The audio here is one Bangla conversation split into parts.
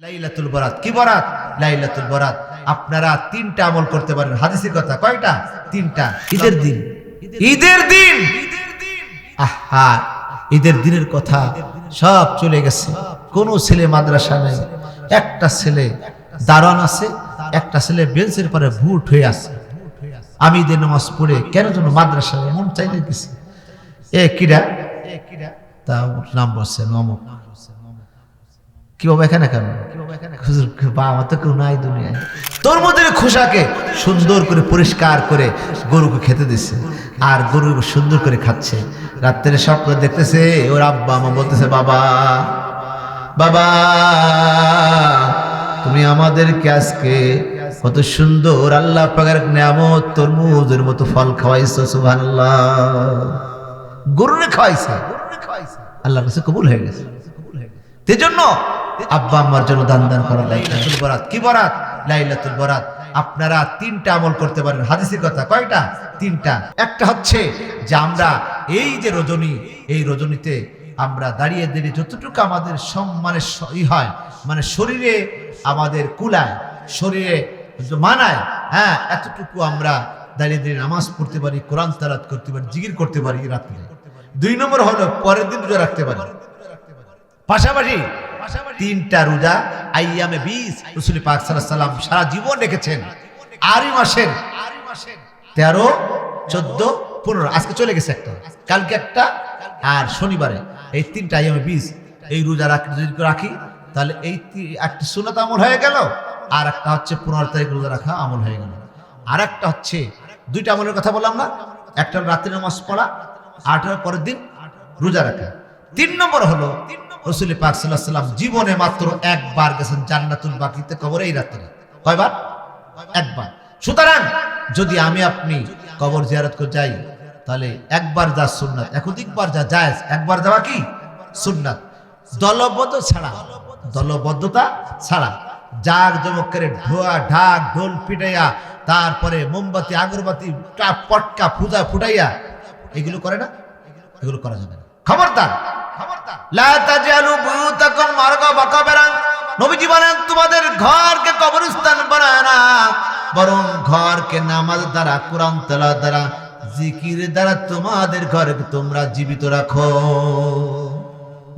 লাইলাতুল বরাত। কি বরাত? লাইলাতুল বরাত। আপনারা তিনটা আমল করতে পারেন। হাদিসের কথা। কয়টা? তিনটা। ঈদের দিন। ঈদের দিন! আহা! ঈদের দিনের কথা সব চলে গেছে। কোনো ছেলে মাদ্রাসা নেই। একটা ছেলে দারোয়ান আছে, একটা ছেলে বেঞ্চের পরে ভুট হয়ে আছে। আমি ঈদের নামাজ পড়ে কেন যেন মাদ্রাসা মন চাইলে গেছি এ কিরা তা নাম বলছে, নমক। কি বাবা এখানে কেন? হুজুর, বাবা তো কেউ নাই দুনিয়ায়। খোসাকে সুন্দর করে পরিষ্কার করে গরুকে খেতে দিচ্ছে আর গরু সুন্দর করে খাচ্ছে। রাত্রে স্বপ্ন দেখতেছে ওর আব্বা বলতেছে বাবা বাবা তুমি আমাদেরকে আজকে কত সুন্দর আল্লাহ পাকের নিয়ামত তরমুজের মতো ফল খাওয়াইছো সুবহানাল্লাহ। গরুরে খাওয়াইছে। আল্লাহর কাছে কবুল হয়ে গেছে। জন্য আব্বা আম্মার জন্য দান দান করা, লাইলাতুল বরাত। কি বরাত? লাইলাতুল বরাত। আপনারা তিনটা আমল করতে পারেন। হাদিসের কথা কয়টা? তিনটা। একটা হচ্ছে যে আমরা এই যে রজনী, এই রজনীতে আমরা দাঁড়িয়ে দাঁড়িয়ে যতটুকু আমাদের সম্মানের ই হয় মানে শরীরে আমাদের কুলায়, শরীরে মানায় হ্যাঁ এতটুকু আমরা দাঁড়িয়ে দাঁড়িয়ে নামাজ পড়তে পারি, কোরআন তালাত করতে পারি জিগির করতে পারি রাত্রে। দুই নম্বর হলো পরের দিন রোজা রাখতে পারি। পাশাপাশি তিনটা রোজা আইয়ামে বিশ রসুল পাক সাল্লাম সারা জীবন রেখেছেন। আরই মাসের তেরো, চোদ্দ, পনেরো, আজকে চলে গেছে একটা, কালকে একটা আর শনিবারে। এই তিনটা আইয়ামে বিশ এই রোজা রাখি যদি রাখি, তাহলে এই একটা সুনত আমল হয়ে গেল, আর একটা হচ্ছে পনেরো তারিখ রোজা রাখা আমল হয়ে গেল। আর একটা হচ্ছে, দুইটা আমলের কথা বললাম না, একটা রাত্রি নামাজ পড়া আঠারো পরের দিন রোজা রাখা। তিন নম্বর হলো রসুল পাক সাল্লাহ সাল্লাম জীবনে মাত্র একবার গেছেন জান্নাতুল বাকিতে কবর এই রাত্রে। কয়বার? একবার। সুতরাং যদি আমি আপনি কবর জিয়ারত করে যাই, তাহলে একবার যা সুন্নাত একাধিকবার যা জায়েজ, একবার যাওয়া কি? সুন্নাত। দলবদ্ধ ছাড়া, দলবদ্ধতা ছাড়া জাগ জমক করে ঢোয়া ঢাক, ঢোল পিটাইয়া, তারপরে মোমবাতি, আগরবাতি পটকা, ফুজা ফুটাইয়া, এগুলো করে না? এগুলো করা যাবে না। খবরদার। তোমাদের ঘরকে ঘরকে নামাজ দ্বারা দ্বারা, জিকির দ্বারা তোমাদের তোমরা জীবিত রাখো।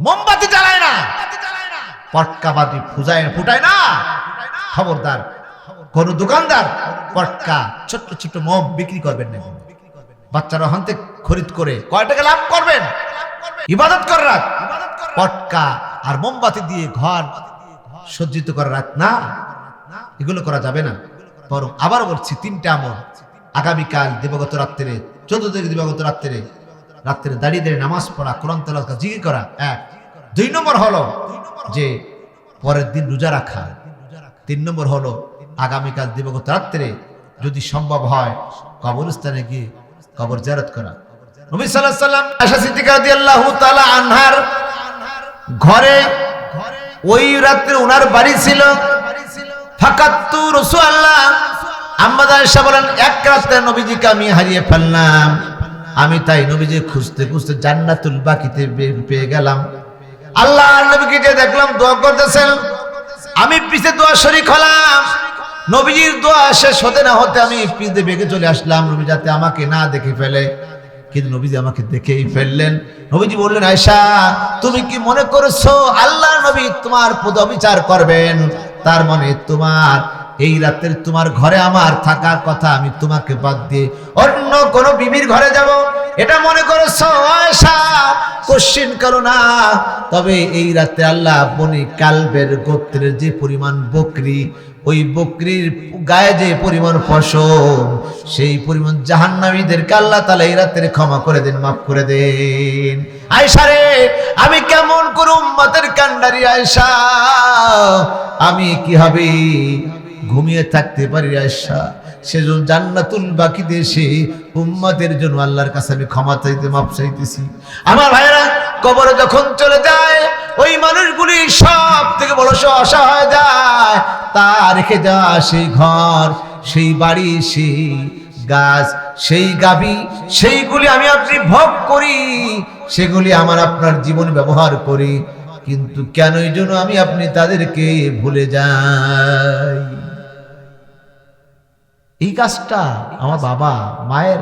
মোমবাতি জ্বালায় না পটকা বাতি ফুজায় ফুটায় না। খবরদার, কোন দোকানদার পটকা, ছোট্ট ছোট্ট মোম বিক্রি করবেন না। বাচ্চারা হাতে খরিদ করে কয় টাকা লাভ করবেন? ইবাদত করে রাখ পটকা আর মোমবাতি দিয়ে ঘর সজ্জিত করে রাত না এগুলো করা যাবে না। বরং আবার বলছি তিনটা আমল। আগামীকাল দিবগত রাত্রে চোদ্দ তারিখ দিবগত রাত্রে রাত্রে দাঁড়িয়ে দাঁড়িয়ে নামাজ পড়া কোরআন করা, জিকির করা। এক। দুই নম্বর হলো যে পরের দিন রোজা রাখা। তিন নম্বর হলো আগামীকাল দিবগত রাত্রে যদি সম্ভব হয় কবরস্থানে গিয়ে কবর জারত করা। নবী আলাইহি সাল্লাম আয়েশা সিদ্দিকা রাদিয়াল্লাহু তাআলা আনহার ঘরে ওই রাত্রে ওনার বাড়ি ছিল। ফাকাত্তু রাসূলুল্লাহ আম্মাদ আয়েশা বলেন, এক রাতে নবীজিকে আমি হারিয়ে ফেললাম। আমি তাই নবীজি খুঁজতে খুঁজতে জান্নাতুল বাকিতে পেয়ে গেলাম। আল্লাহ নবীকে যে দেখলাম, দোয়া করতেছেন। আমি পিছে দোয়া শরীক হলাম। নবীজির দোয়া শেষ হতে না হতে আমি পিছে বেগে চলে আসলাম। নবী যাতে আমাকে না দেখে ফেলে। কিন্তু নবীজি আমাকে দেখেই ফেললেন। নবীজি বললেন আয়সা তুমি কি মনে করেছ আল্লাহ নবী তোমার পদবিচার করবেন? তার মানে তোমার এই রাতের তোমার ঘরে আমার থাকার কথা আমি তোমাকে বাদ দিয়ে অন্য কোন বিবির ঘরে যাব। এটা মনে করেছ আয়সা কোশ্চিন করো না। তবে এই রাতে আল্লাহ বনি কালবের গোত্রের যে পরিমাণ বকরি ওই বকরির গায়ে যে পরিমাণ ফসল সেই পরিমাণ জাহান্নামীদেরকে আল্লাহ তালা এই রাতের ক্ষমা করে দিন, মাফ করে দিন। আয়সা রে, আমি কেমন করে উম্মতের কান্ডারি আয়সা আমি কি হবে ঘুমিয়ে থাকতে পারি আয়সা সেজন্য জান্নাতুল বাকি দেশে উম্মতের জন্য আল্লাহর কাছে আমি ক্ষমা চাইতে মাপ চাইতেছি। আমার ভাইরা কবরে যখন চলে যায়, ওই মানুষগুলি সব থেকে বড় সে অসহায় যায় তা রেখে যাওয়া সেই ঘর, সেই বাড়ি, সেই গাছ, সেই গাবি সেইগুলি আমি আপনি ভোগ করি, সেগুলি আমার আপনার জীবন ব্যবহার করি। কিন্তু কেন এই জন্য আমি আপনি তাদেরকে ভুলে যাই? এই গাছটা আমার বাবা মায়ের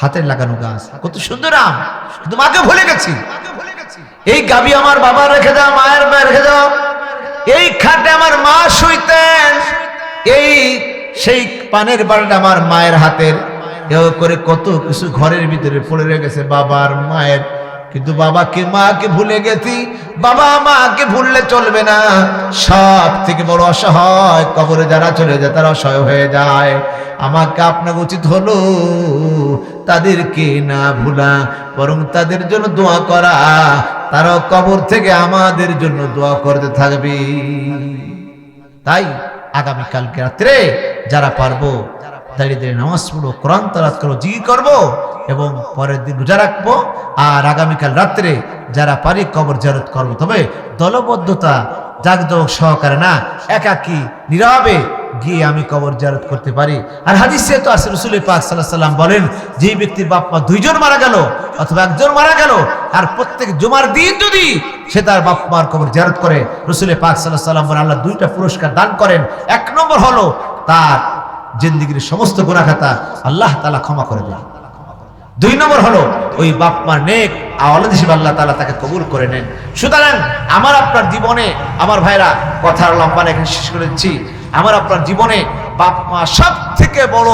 হাতের লাগানো গাছ। কত সুন্দর আম। কিন্তু ভুলে গেছি। এই গাবি আমার বাবা রেখে দাও মায়ের রেখে দাও। এই খাটে আমার মা শুইতেন। এই সেই পানের বাড়িটা আমার মায়ের হাতের। এও করে কত কিছু ঘরের ভিতরে পড়ে রেখেছে বাবার মায়ের। কিন্তু বাবাকে মাকে ভুলে গেছি। বাবা মাকে ভুললে চলবে না। সব থেকে বড় অসহায় কবরে যারা চলে যায়, তারা অসহায় হয়ে যায়। আমাকে আপনার উচিত হলো তাদেরকে না ভুলা, বরং তাদের জন্য দোয়া করা। তারা কবর থেকে আমাদের জন্য দোয়া করতে থাকবে। তাই আগামীকালকে রাত্রে যারা পারব, দাঁড়িয়ে দাঁড়িয়ে নামাজ পড়ব, কোরআন তালাত করব জিগি করব এবং পরের দিন রোজা রাখব, আর আগামীকাল রাত্রে যারা পারি কবর জারত করব। তবে দলবদ্ধতা জাগজগ সহকারে না, একাকি, নীরবে গিয়ে আমি কবর জারত করতে পারি। আর হাদিসে তো আছে রসুল পাক সাল্লাহ সাল্লাম বলেন, যে ব্যক্তির বাপ মা দুইজন মারা গেল অথবা একজন মারা গেল, আর প্রত্যেক জুমার দিন যদি সে তার বাপ মার কবর জারত করে রসুল পাক সাল্লাহ সাল্লাম বলেন, আল্লাহ দুইটা পুরস্কার দান করেন। এক নম্বর হলো তার জিন্দিগির সমস্ত গুণাখাতা আল্লাহ তালা ক্ষমা করে দেন। দুই নম্বর হলো ওই বাপ মার নেক আওয়ালাদ হিসেবে আল্লাহ তালা তাকে কবুল করে নেন। সুতরাং আমার আপনার জীবনে, আমার ভাইরা, কথার লম্বা এখানে শেষ করে দিচ্ছি। আমার আপনার জীবনে বাপ মা সব থেকে বড়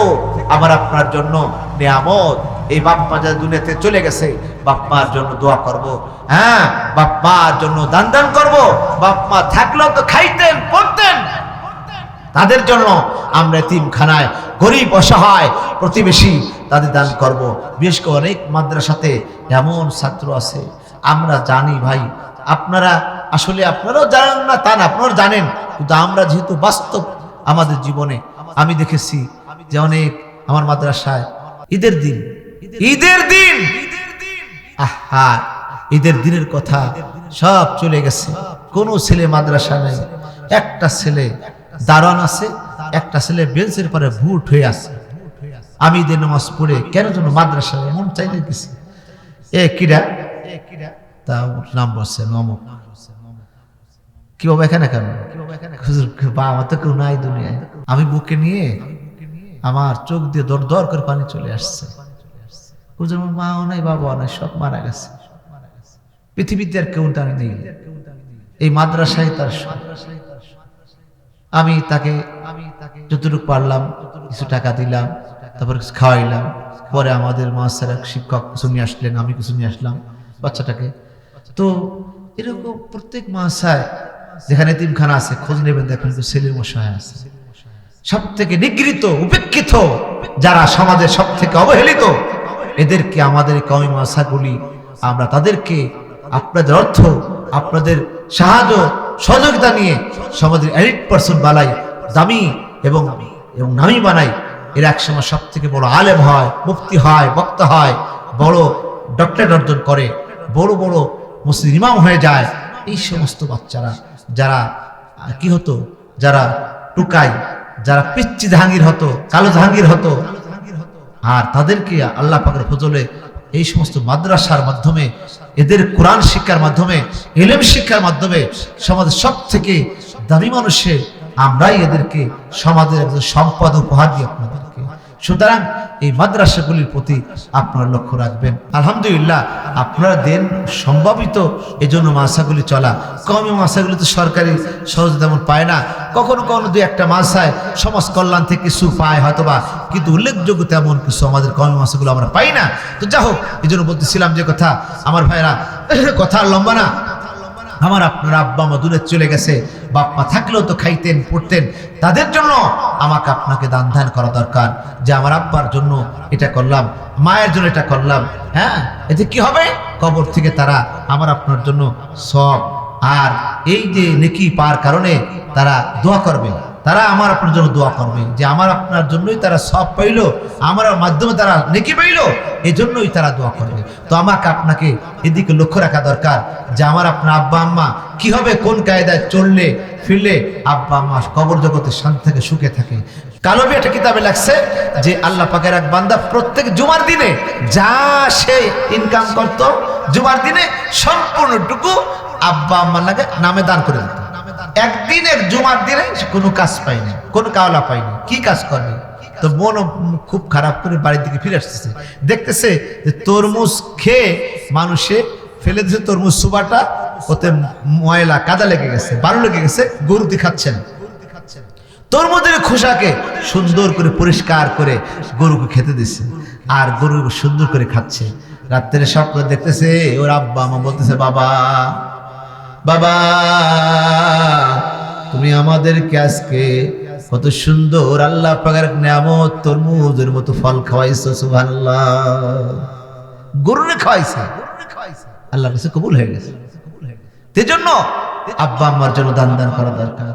আমার আপনার জন্য নিয়ামত। এই বাপ মা যারা দুনিয়াতে চলে গেছে, বাপ মার জন্য দোয়া করব। হ্যাঁ বাপ মার জন্য দান দান করব। বাপ মা থাকলেও তো খাইতেন, পড়তেন। তাদের জন্য আমরা তিমখানায় গরিব, অসহায় প্রতিবেশী তাদের দান করব। বিশেষ করে অনেক মাদ্রাসাতে এমন ছাত্র আছে। আমরা জানি ভাই, আপনারা আসলে আপনারাও জানেন না তা না আপনারা জানেন। কিন্তু আমরা যেহেতু বাস্তব আমাদের জীবনে, আমি দেখেছি যে অনেক আমার মাদ্রাসায় ঈদের দিন ঈদের দিন ঈদের দিনের কথা সব চলে গেছে। কোনো ছেলে মাদ্রাসা নেই, একটা ছেলে দারোয়ান আছে, একটা ছেলে বেঞ্চের পরে ভুট হয়ে আছে। আমি ঈদের নামাজ পড়ে কেন যেন মাদ্রাসা মন চাইলে গেছি। এ কিরা? তা নাম বলছে নমক। কি বাবা এখানে কেন? বা আমার তো কেউ নাই দুনিয়ায়। আমি বুকে নিয়ে আমার চোখ দিয়ে দর দর করে পানি চলে আসছে। হুজুর মাও নাই, বাবাও নাই, সব মারা গেছে। পৃথিবীতে আর কেউ তার নেই। এই মাদ্রাসায় তার আমি তাকে আমি তাকে যতটুকু পারলাম, কিছু টাকা দিলাম, তারপর খাওয়াইলাম। পরে আমাদের মাস্টার শিক্ষক কিছু নিয়ে আসলেন, আমি কিছু নিয়ে আসলাম বাচ্চাটাকে। তো এরকম প্রত্যেক মাসায় যেখানে তিনখানা আছে, খোঁজ নেবেন দেখেন তো ছেলের মশায় আছে। সব থেকে নিগৃহীত, উপেক্ষিত যারা সমাজের সব থেকে অবহেলিত, এদেরকে আমাদের কমি মাসাগুলি আমরা তাদেরকে আপনাদের অর্থ, আপনাদের সাহায্য, সহযোগিতা নিয়ে সমাজের এলিট পার্সন বানাই, দামি এবং এবং নামি বানাই। এরা একসময় সব থেকে বড় আলেম হয় মুক্তি হয়, বক্তা হয়, বড় ডক্টরেট অর্জন করে, বড় বড় মুসলিম ইমাম হয়ে যায়। এই সমস্ত বাচ্চারা যারা, কি হতো? যারা টুকাই, যারা পিচ্ছি জাহাঙ্গীর হতো, কালো জাহাঙ্গীর হতো। আর তাদেরকে আল্লাহ পাকের ফজলে এই সমস্ত মাদ্রাসার মাধ্যমে, এদের কোরআন শিক্ষার মাধ্যমে, এলেম শিক্ষার মাধ্যমে সমাজের সব থেকে দামি মানুষে আমরাই এদেরকে সমাজের একজন সম্পদ উপহার দিই আপনাদেরকে। সুতরাং এই মাদ্রাসাগুলির প্রতি আপনারা লক্ষ্য রাখবেন। আলহামদুলিল্লাহ, আপনারা দেন সম্ভাবিত এই জন্য মাসাগুলি চলা। কমই মাসাগুলি তো সরকারি সহজ তেমন পায় না। কখনো কখনো দু একটা মাসায় সমাজ কল্যাণ থেকে কিছু পায় হয়তোবা, কিন্তু উল্লেখযোগ্য তেমন কিছু আমাদের কমই মাসাগুলো আমরা পাই না। তো যা হোক এই জন্য বলতেছিলাম যে কথা, আমার ভাইরা, কথা লম্বা না। আমার আপনার আব্বা মা দূরে চলে গেছে বাপ্মা থাকলেও তো খাইতেন, পড়তেন, তাদের জন্য আমাকে আপনাকে দান ধ্যান করা দরকার। যে আমার আব্বার জন্য এটা করলাম, মায়ের জন্য এটা করলাম হ্যাঁ? এতে কি হবে? কবর থেকে তারা আমার আপনার জন্য সব। আর এই যে নেকি পার কারণে তারা দোয়া করবে। তারা আমার আপনার জন্য দোয়া করবে। যে আমার আপনার জন্যই তারা সব পাইল, আমার মাধ্যমে তারা নেকি পাইল এই জন্যই তারা দোয়া করবে। তো আমাকে আপনাকে এদিকে লক্ষ্য রাখা দরকার যে আমার আপনার আব্বা, আম্মা কি হবে কোন কায়দায় চললে, ফিরলে আব্বা, আম্মা কবর জগতে শান্তি থেকে, সুখে থাকে। কালো একটা কিতাবে লাগছে যে আল্লাহ পাকের এক বান্দা প্রত্যেক জুমার দিনে যা সে ইনকাম করত, জুমার দিনে সম্পূর্ণটুকু আব্বা, আম্মার লাগে নামে দান করে দিত। একদিনের জুমার দিনে কোনো কাজ পায়নি, কোনো কাওলা পাইনি কি কাজ করবে? তো মন খুব খারাপ করে বাড়ির দিকে ফিরে আসতেছে। দেখতেছে যে তরমুজ খেয়ে মানুষে ফেলে দিয়েছে তরমুজ সুবাটা, ওতে ময়লা, কাদা লেগে গেছে, বালু লেগে গেছে গরুতে খাচ্ছেন। তরমুজের খোসাকে সুন্দর করে পরিষ্কার করে গরুকে খেতে দিচ্ছে আর গরু সুন্দর করে খাচ্ছে। রাত্রে স্বপ্ন দেখতেছে, ওর আব্বা আমা বলতেছে, বাবা বাবা, তুমি আমাদেরকে আজকে কত সুন্দর আল্লাহ পাকার নিয়ামত তরমুজের মতো ফল খাওয়াইছো, সুবহানাল্লাহ। গরুরে খাওয়াইছে। আল্লাহর কাছে কবুল হয়ে গেছে। তেজন্য আব্বা আম্মার জন্য দান দান করা দরকার।